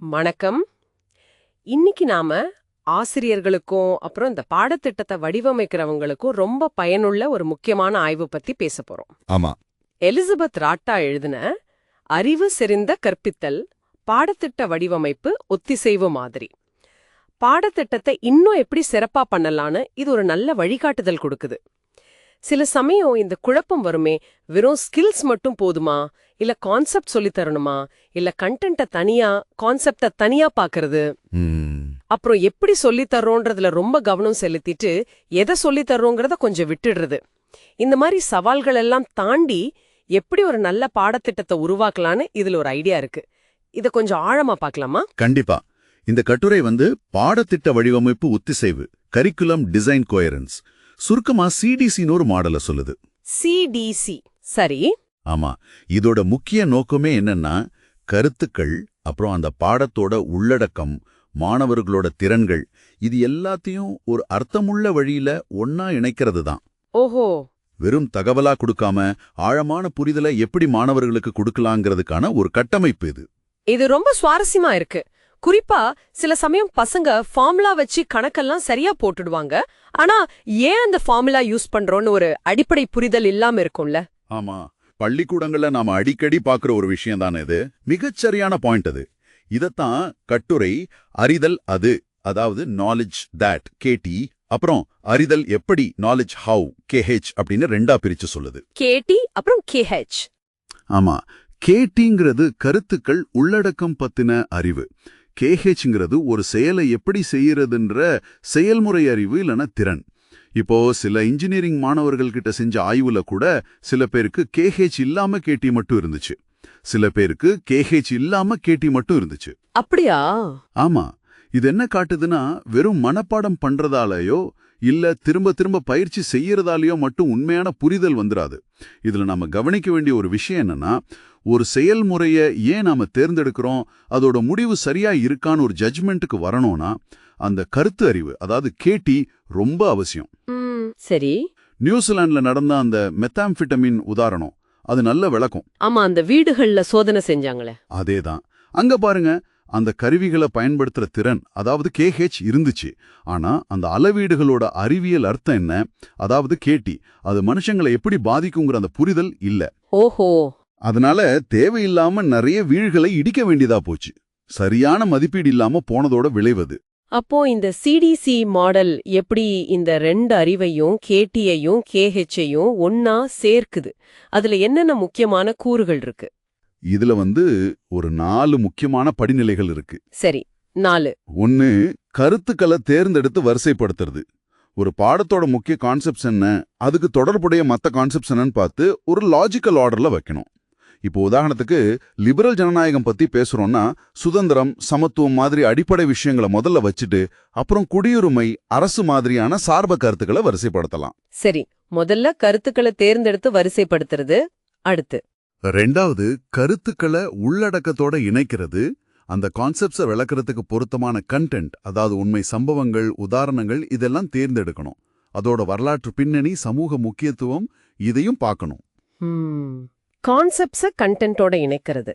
வணக்கம். இன்னைக்கு நாம ஆசிரியர்களுக்கும் அப்புறம் இந்த பாடத்திட்டத்தை வடிவமைக்கிறவங்களுக்கும் ரொம்ப பயனுள்ள ஒரு முக்கியமான ஆய்வு பத்தி பேச போறோம். ஆமா. எலிசபெத் ராட்டா எழுதின அறிவு செறிந்த கற்பித்தல் பாடத்திட்ட வடிவமைப்பு ஒத்திசைவு மாதிரி பாடத்திட்டத்தை இன்னும் எப்படி சிறப்பா பண்ணலான்னு இது ஒரு நல்ல வழிகாட்டுதல் கொடுக்குது. சில சமயம் இந்த குழப்பம் வருமே வெறும் ஸ்கில்ஸ் மட்டும் போதுமா? இல்ல கான்செப்ட் சொல்லித் தரணுமா? இல்ல கண்டென்ட்ட தனியா கான்செப்ட தனியா பாக்குறது? அப்புறம் எப்படி சொல்லித் தர்றோன்றதுல ரொம்ப கவனம் செலுத்திட்டு எதை சொல்லித் தர்றோங்கிறத கொஞ்சம் விட்டுடுறது. இந்த மாதிரி சவால்கள் எல்லாம் தாண்டி எப்படி ஒரு நல்ல பாடத்திட்டத்தை உருவாக்கலான்னு இதுல ஒரு ஐடியா இருக்கு. இத கொஞ்சம் ஆழமா பார்க்கலாமா கண்டிப்பா. இந்த கட்டுரை வந்து பாடத்திட்ட வடிவமைப்பு ஒத்திசைவு கரிக்குலம் டிசைன் கோயரன்ஸ் சுருக்கமா சிடிசின்னு ஒரு மாடலை சொல்லுது. சிடிசி சரி. ஆமா. இதோட முக்கிய நோக்கமே என்னன்னா கருத்துக்கள் அப்புறம் அந்த பாடத்தோட உள்ளடக்கம் மாணவர்களோட திறன்கள் இது எல்லாத்தையும் ஒரு அர்த்தமுள்ள வழியில ஒன்னா இணைக்கிறது தான். ஓஹோ. வெறும் தகவலா கொடுக்காம ஆழமான புரிதலை எப்படி மாணவர்களுக்கு கொடுக்கலாங்கிறதுக்கான ஒரு கட்டமைப்பு இது. இது ரொம்ப சுவாரஸ்யமா இருக்கு. குறிப்பா சில சமயம் பசங்க ஃபார்முலா வச்சு கணக்கெல்லாம் சரியா போட்டுடுவாங்க. ஆனா ஏன் அந்த ஃபார்முலா யூஸ் பண்றோம்னு ஒரு அடிப்படை புரிதல் இல்லாம இருக்கும்ல? ஆமா. பள்ளிக்கூடங்கள்ல நாம அடிக்கடி பார்க்குற ஒரு விஷயம் தானே இது? மிகச்சரியான பாயிண்ட் அது. இதத்தான் கட்டுரை அறிதல் அது. அதாவது நாலேஜ் தட் கேடி அப்புறம் அறிதல் எப்படி? நாலேஜ் ஹவு கேஹெச் அப்படின்னு ரெண்டா பிரிச்சு சொல்லுது. கேடி அப்புறம் கேஹெச் ஆமா. கேடிங்கிறது கருத்துக்கள் உள்ளடக்கம் பத்தின அறிவு. கேஹெச்ங்கிறது ஒரு செயலை எப்படி செய்யறதுன்ற செயல்முறை அறிவு இல்லைன்னா திறன். இப்போ சில இன்ஜினியரிங் மாணவர்கள் கிட்ட செஞ்ச ஆய்வுல கூட சில பேருக்கு கேஹெச் இல்லாம கேட்டி மட்டும் இருந்துச்சு. சில பேருக்கு கேஹெச் இல்லாம கேட்டி மட்டும் இருந்துச்சு. அப்படியா? ஆமா. இது என்ன காட்டுதுன்னா வெறும் மனப்பாடம் பண்றதாலயோ இல்ல திரும்ப திரும்ப பயிற்சி செய்யறதாலயோ மட்டும் உண்மையான புரிதல் வந்துராது. இதுல நாம கவனிக்க வேண்டிய ஒரு விஷயம் என்னன்னா ஒரு செயல்முறைய ஏன் நாம தேர்ந்தெடுக்கிறோம்? அதோட முடிவு சரியா இருக்கான்னு ஒரு ஜட்ஜ்மெண்ட்டுக்கு வரணும்னா அந்த கருத்து அறிவு அதாவது கேட்டி ரொம்ப அவசியம். ம், சரி. நியூசிலாந்துல நடந்த அந்த மெத்தாம்ஃபிட்டமின் உதாரணம் அது நல்ல விளக்கம். ஆமா அந்த வீடுகள்ல சோதனை செஞ்சாங்களே. அதேதான். அங்க பாருங்க அந்த கருவிகளை பயன்படுத்துற திறன் அதாவது கேஹெச் இருந்துச்சு. ஆனா அந்த அளவீடுகளோட அறிவியல் அர்த்தம் என்ன? அதாவது கேட்டி அது மனுஷங்களை எப்படி பாதிக்குங்கிற அந்த புரிதல் இல்ல. ஓஹோ. அதனால தேவையில்லாம நிறைய வீழ்களை இடிக்க வேண்டியதா போச்சு. சரியான மதிப்பீடு இல்லாம போனதோட விளைவது. அப்போ இந்த சிடிசி மாடல் எப்படி இந்த ரெண்டு அறிவையும் கேடியையும் கேஹெச்சையும் ஒன்னா சேர்க்குது? அதுல என்னென்ன முக்கியமான கூறுகள் இருக்கு? இதுல வந்து ஒரு நாலு முக்கியமான படிநிலைகள் இருக்கு. சரி நாலு. ஒன்னு கருத்துக்களை தேர்ந்தெடுத்து வரிசைப்படுத்துறது. ஒரு பாடத்தோட முக்கிய கான்செப்ட்ஸ் என்ன அதுக்கு தொடர்புடைய மத்த கான்செப்ட்ஸ் என்னன்னு பார்த்து ஒரு லாஜிக்கல் ஆர்டர்ல வைக்கணும். இப்போ உதாரணத்துக்கு லிபரல் ஜனநாயகம் பத்தி பேசுறோம்னா சுதந்திரம் சமத்துவம் மாதிரி அடிப்படை விஷயங்களை முதல்ல வச்சுட்டு அப்புறம் குடியுரிமை அரசு மாதிரியான சார்ப கருத்துக்களை வரிசைப்படுத்தலாம். சரி முதல்ல கருத்துக்களை தேர்ந்தெடுத்து வரிசைப்படுத்துறது அடுத்து. ரெண்டாவது கருத்துக்களை உள்ளடக்கத்தோட இணைக்கிறது அந்த கான்செப்ட்ஸை விளக்குறதுக்கு பொருத்தமான கண்டென்ட் அதாவது உண்மை சம்பவங்கள் உதாரணங்கள் இதெல்லாம் தேர்ந்தெடுக்கணும். அதோட வரலாற்று பின்னணி சமூக முக்கியத்துவம் இதையும் பார்க்கணும். கான்செப்ட்ஸ கண்டென்ட்டோட இணைக்கிறது.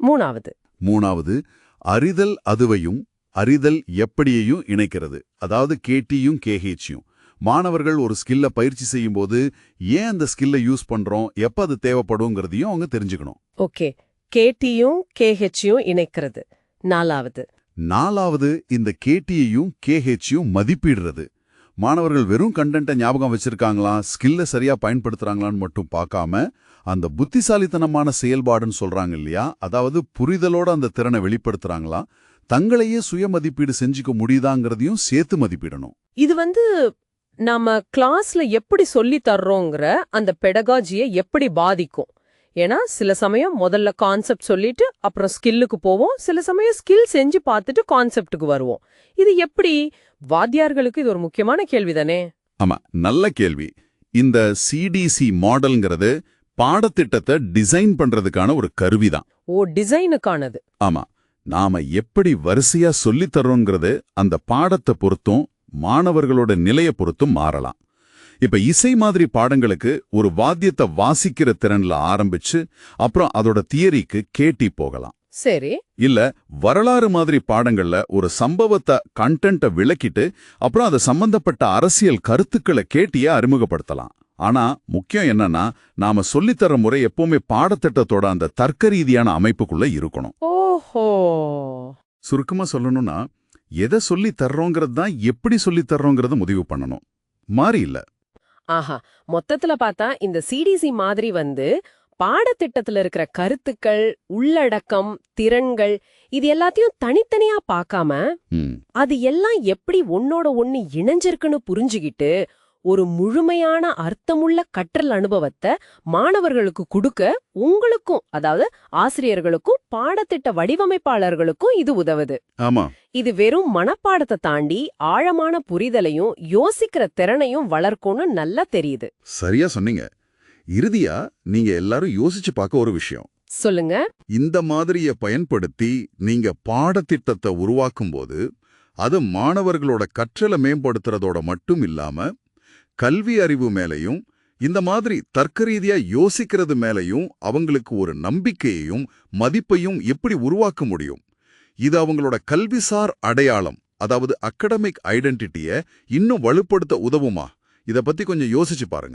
மூணாவது. மூணாவது அறிதல் அதுவையும் அறிதல் எப்படியையும் இணைக்கிறது. அதாவது கேடியும் கேஹெச்சியும். மாணவர்கள் ஒரு ஸ்கில்ல பயிற்சி செய்யும்போது ஏன் அந்த ஸ்கில்லை யூஸ் பண்றோம் எப்ப அது தேவைப்படுங்கிறதையும் அவங்க தெரிஞ்சுக்கணும். ஓகே. கேடியும் கேஹெச்சையும் இணைக்கிறது. நாலாவது. நாலாவது இந்த கேடியையும் கேஹெச்சையும் மதிப்பிடுறது. மாணவர்கள் வெறும் கண்டென்ட்டை ஞாபகம் வச்சிருக்காங்களா ஸ்கில்ல சரியா பயன்படுத்துறாங்களான்னு மட்டும் பார்க்காம அந்த புத்திசாலித்தனமான செயல்பாடுன்னு சொல்றாங்க இல்லையா? அதாவது புரிதலோட அந்த திறனை வெளிப்படுத்துறாங்களா? தங்களையே சுய மதிப்பீடு செஞ்சுக்க முடியுதாங்கிறதையும் சேர்த்து மதிப்பிடணும். இது வந்து நாம கிளாஸ்ல எப்படி சொல்லி தர்றோங்கிற அந்த பெடகாஜியை எப்படி பாதிக்கும்? ஏன்னா சில சமயம் முதல்ல கான்செப்ட் சொல்லிட்டு அப்புறம் ஸ்கில்லுக்கு போவோம். சில சமயம் ஸ்கில் செஞ்சு பார்த்துட்டு கான்செப்டுக்கு வருவோம். இது எப்படி? வாத்தியார்களுக்கு இது ஒரு முக்கியமான கேள்விதானே? ஆமா நல்ல கேள்வி. இந்த சிடிசி மாடல்ங்கிறது பாடத்திட்டத்தை டிசைன் பண்றதுக்கான ஒரு கருவிதான். ஓ டிசைனுக்கானது ஆமா நாம எப்படி வரிசையா சொல்லித் தர்றோங்கிறது அந்த பாடத்தை பொறுத்தும் மாணவர்களோட நிலைய பொறுத்தும் மாறலாம். இப்ப இசை மாதிரி பாடங்களுக்கு ஒரு வாத்தியத்தை வாசிக்கிற திறன்ல ஆரம்பிச்சு அப்புறம் அதோட தியரிக்கு கேட்டி போகலாம். சரி. இல்ல வரலாறு மாதிரி பாடங்கள்ல ஒரு சம்பவத்தை கண்டென்ட்டை விளக்கிட்டு அப்புறம் அது சம்பந்தப்பட்ட அரசியல் கருத்துக்களை கேட்டியே அறிமுகப்படுத்தலாம். ஆனா முக்கியம் என்னன்னா நாம சொல்லித்தர முறை எப்பவுமே பாடத்திட்டத்தோட அந்த தர்க்க ரீதியான அமைப்புக்குள்ள இருக்கணும். ஓஹோ! சுருக்கமா சொல்லணும்னா எதை சொல்லி தர்றோங்கிறது தான் எப்படி சொல்லி தர்றோங்கிறத முடிவு பண்ணணும். மாறி இல்ல. ஆஹா மொத்தத்துல பார்த்தா இந்த சிடிசி மாதிரி வந்து பாடத்திட்டத்துல இருக்கிற கருத்துக்கள் உள்ளடக்கம் திறன்கள் இது எல்லாத்தையும் தனித்தனியா பார்க்காம அது எல்லாம் எப்படி ஒன்னோட ஒண்ணு இணைஞ்சிருக்குன்னு புரிஞ்சுகிட்டு ஒரு முழுமையான அர்த்தமுள்ள கற்றல் அனுபவத்தை மாணவர்களுக்கு கொடுக்க உங்களுக்கும் அதாவது ஆசிரியர்களுக்கும் பாடத்திட்ட வடிவமைப்பாளர்களுக்கும் இது உதவுது. ஆமா. இது வெறும் மனப்பாடத்தை தாண்டி ஆழமான புரிதலையும் யோசிக்கிற திறனையும் வளர்க்கும்னு நல்லா தெரியுது. சரியா சொன்னீங்க. இறுதியா நீங்க எல்லாரும் யோசிச்சு பார்க்க ஒரு விஷயம். சொல்லுங்க. இந்த மாதிரிய பயன்படுத்தி நீங்க பாடத்திட்டத்தை உருவாக்கும்போது அது மாணவர்களோட கற்றலை மேம்படுத்துறதோட மட்டும் இல்லாம கல்வி அறிவு மேலையும் இந்த மாதிரி தர்க்க ரீதியா யோசிக்கிறது மேலையும் அவங்களுக்கு ஒரு நம்பிக்கையையும் மதிப்பையும் எப்படி உருவாக்க முடியும்? இது அவங்களோட கல்விசார் அடையாளம் அதாவது அகடமிக் ஐடென்டிட்டிய இன்னும் வலுப்படுத்த உதவுமா? இத பத்தி கொஞ்சம் யோசிச்சு பாருங்க.